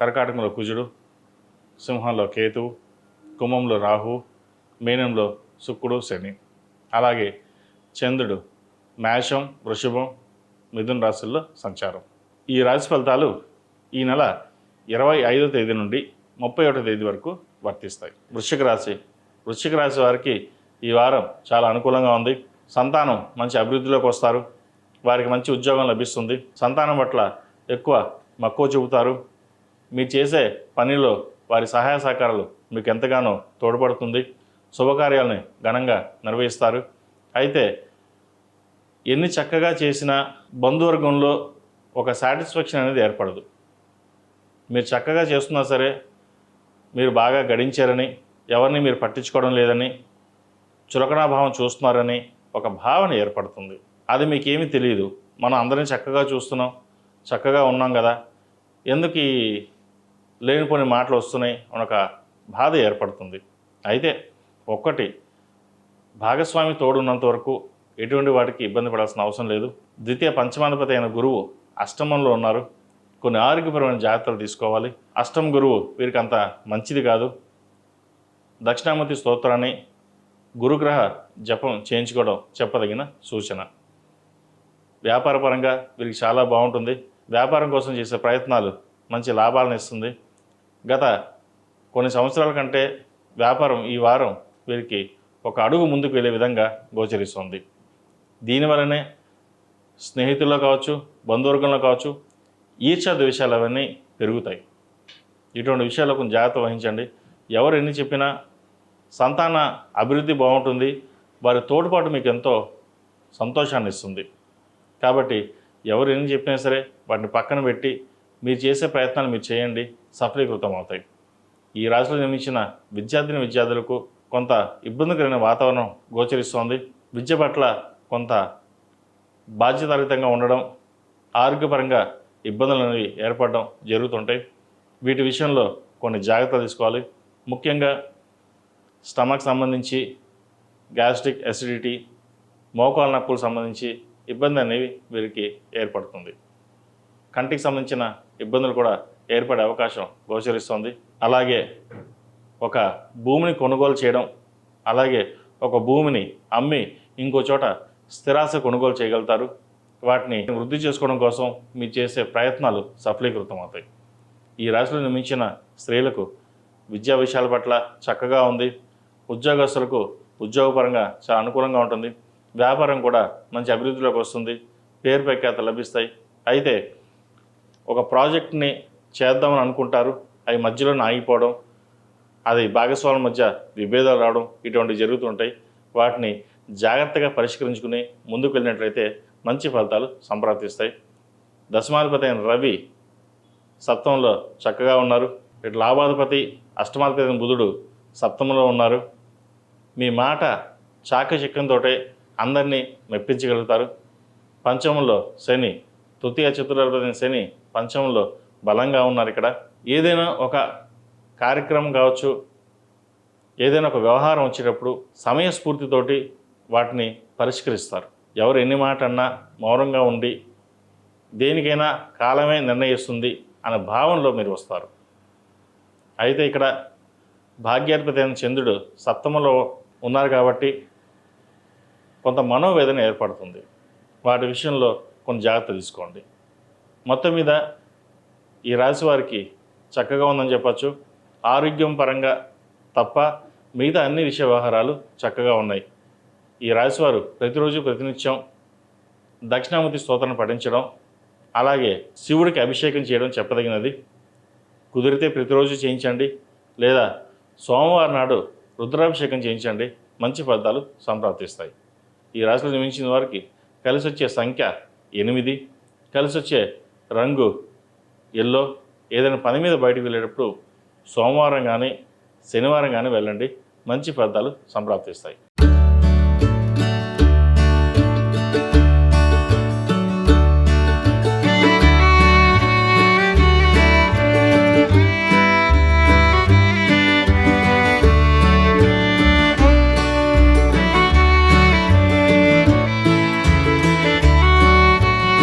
కర్కాటకంలో కుజుడు సింహంలో కేతు కుంభంలో రాహు మీనంలో శుక్రుడు శని. అలాగే చంద్రుడు మేషం వృషభం మిథున రాశుల్లో సంచారం. ఈ రాశి ఫలితాలు ఈ నెల ఇరవై ఐదో తేదీ నుండి ముప్పై ఒకటో తేదీ వరకు వర్తిస్తాయి. వృశ్చిక రాశి వృశ్చిక రాశి వారికి ఈ వారం చాలా అనుకూలంగా ఉంది. సంతానం మంచి అభివృద్ధిలోకి వస్తారు. వారికి మంచి ఉద్యోగం లభిస్తుంది. సంతానం పట్ల ఎక్కువ మక్కువ చూపుతారు. మీరు చేసే పనిలో వారి సహాయ సహకారాలు మీకు ఎంతగానో తోడ్పడుతుంది. శుభకార్యాలని ఘనంగా నిర్వహిస్తారు. అయితే ఎన్ని చక్కగా చేసినా బంధువర్గంలో ఒక సాటిస్ఫాక్షన్ అనేది ఏర్పడదు. మీరు చక్కగా చేస్తున్నా సరే మీరు బాగా గడించారని ఎవరిని మీరు పట్టించుకోవడం లేదని చులకనాభావం చూస్తున్నారని ఒక భావన ఏర్పడుతుంది. అది మీకేమీ తెలియదు మనం అందరినీ చక్కగా చూస్తున్నాం చక్కగా ఉన్నాం కదా. ఎందుకు ఈ లేనిపోని మాటలు వస్తున్నాయి అనొక ఒక బాధ ఏర్పడుతుంది. అయితే ఒక్కటి భాగస్వామి తోడున్నంత వరకు ఎటువంటి వాటికి ఇబ్బంది పడాల్సిన అవసరం లేదు. ద్వితీయ పంచమాధిపతి అయిన గురువు అష్టమంలో ఉన్నారు. కొన్ని ఆరోగ్యపరమైన జాగ్రత్తలు తీసుకోవాలి. అష్టం గురువు వీరికి అంత మంచిది కాదు. దక్షిణామూర్తి స్తోత్రాన్ని గురుగ్రహ జపం చేయించుకోవడం చెప్పదగిన సూచన. వ్యాపారపరంగా వీరికి చాలా బాగుంటుంది. వ్యాపారం కోసం చేసే ప్రయత్నాలు మంచి లాభాలను ఇస్తుంది. గత కొన్ని సంవత్సరాల కంటే వ్యాపారం ఈ వారం వీరికి ఒక అడుగు ముందుకు వెళ్ళే విధంగా గోచరిస్తుంది. దీనివల్లనే స్నేహితుల్లో కావచ్చు బంధువర్గంలో కావచ్చు ఈర్షా ద్వేషాలు అవన్నీ పెరుగుతాయి. ఇటువంటి విషయాల్లో కొంచెం జాగ్రత్త వహించండి. ఎవరు ఎన్ని చెప్పినా సంతాన అభివృద్ధి బాగుంటుంది. వారి తోడ్పాటు మీకు ఎంతో సంతోషాన్ని ఇస్తుంది. కాబట్టి ఎవరు ఎన్ని చెప్పినా సరే వాటిని పక్కన పెట్టి మీరు చేసే ప్రయత్నాలు మీరు చేయండి సఫలీకృతం అవుతాయి. ఈ రాశిలో నిర్మించిన విద్యార్థిని విద్యార్థులకు కొంత ఇబ్బందికరమైన వాతావరణం గోచరిస్తోంది. విద్య పట్ల కొంత బాధ్యతారహితంగా ఉండడం ఆరోగ్యపరంగా ఇబ్బందులు అనేవి ఏర్పడడం జరుగుతుంటాయి. వీటి విషయంలో కొన్ని జాగ్రత్తలు తీసుకోవాలి. ముఖ్యంగా స్టమక్ సంబంధించి గ్యాస్ట్రిక్ అసిడిటీ మోకాల నొప్పులకు సంబంధించి ఇబ్బంది అనేవి వీరికి ఏర్పడుతుంది. కంటికి సంబంధించిన ఇబ్బందులు కూడా ఏర్పడే అవకాశం గోచరిస్తుంది. అలాగే ఒక భూమిని కొనుగోలు చేయడం అలాగే ఒక భూమిని అమ్మి ఇంకో చోట స్థిరాస కొనుగోలు చేయగలుగుతారు. వాటిని వృద్ధి చేసుకోవడం కోసం మీరు చేసే ప్రయత్నాలు సఫలీకృతం అవుతాయి ఈ రాశిలో నిర్మించిన స్త్రీలకు విద్యా విషయాల పట్ల చక్కగా ఉంది. ఉద్యోగస్తులకు ఉద్యోగపరంగా చాలా అనుకూలంగా ఉంటుంది. వ్యాపారం కూడా మంచి అభివృద్ధిలోకి వస్తుంది. పేరు ప్రఖ్యాత లభిస్తాయి. అయితే ఒక ప్రాజెక్ట్ని చేద్దామని అనుకుంటారు. అవి మధ్యలోనే ఆగిపోవడం అది భాగస్వాముల మధ్య విభేదాలు రావడం ఇటువంటివి జరుగుతుంటాయి. వాటిని జాగ్రత్తగా పరిష్కరించుకుని ముందుకు వెళ్ళినట్లయితే మంచి ఫలితాలు సంప్రాప్తిస్తాయి. దశమాధిపతి అయిన రవి సప్తంలో చక్కగా ఉన్నారు. ఇటు లాభాధిపతి అష్టమాధిపతి అయిన బుధుడు సప్తంలో ఉన్నారు. మీ మాట చాకచక్యంతో అందరినీ మెప్పించగలుగుతారు. పంచమంలో శని తృతీయ చతుర్థ శని పంచమంలో బలంగా ఉన్నారు ఇక్కడ. ఏదైనా ఒక కార్యక్రమం కావచ్చు ఏదైనా ఒక వ్యవహారం వచ్చేటప్పుడు సమయస్ఫూర్తితోటి వాటిని పరిష్కరిస్తారు. ఎవరు ఎన్ని మాట అన్నా మౌనంగా ఉండి దేనికైనా కాలమే నిర్ణయిస్తుంది అనే భావనలో మీరు వస్తారు. అయితే ఇక్కడ భాగ్యాధిపతి అయిన చంద్రుడు సప్తమలో ఉన్నారు కాబట్టి కొంత మనోవేదన ఏర్పడుతుంది. వాటి విషయంలో కొన్ని జాగ్రత్త తీసుకోండి. మొత్తం మీద ఈ రాశి వారికి చక్కగా ఉందని చెప్పచ్చు. ఆరోగ్యం పరంగా తప్ప మిగతా అన్ని విషయ వ్యవహారాలు చక్కగా ఉన్నాయి. ఈ రాశివారు ప్రతిరోజు ప్రతినిత్యం దక్షిణామూర్తి స్తోత్రం పఠించడం అలాగే శివుడికి అభిషేకం చేయడం చెప్పదగినది. కుదిరితే ప్రతిరోజు చేయించండి లేదా సోమవారం నాడు రుద్రాభిషేకం చేయించండి. మంచి ఫలితాలు సంప్రాప్తిస్తాయి. ఈ రాశిలో జన్మించిన వారికి కలిసి వచ్చే సంఖ్య ఎనిమిది. కలిసి వచ్చే రంగు ఎల్లో. ఏదైనా పని మీద బయటకు వెళ్ళేటప్పుడు సోమవారం కానీ శనివారం కానీ వెళ్ళండి. మంచి ఫలితాలు సంప్రాప్తిస్తాయి.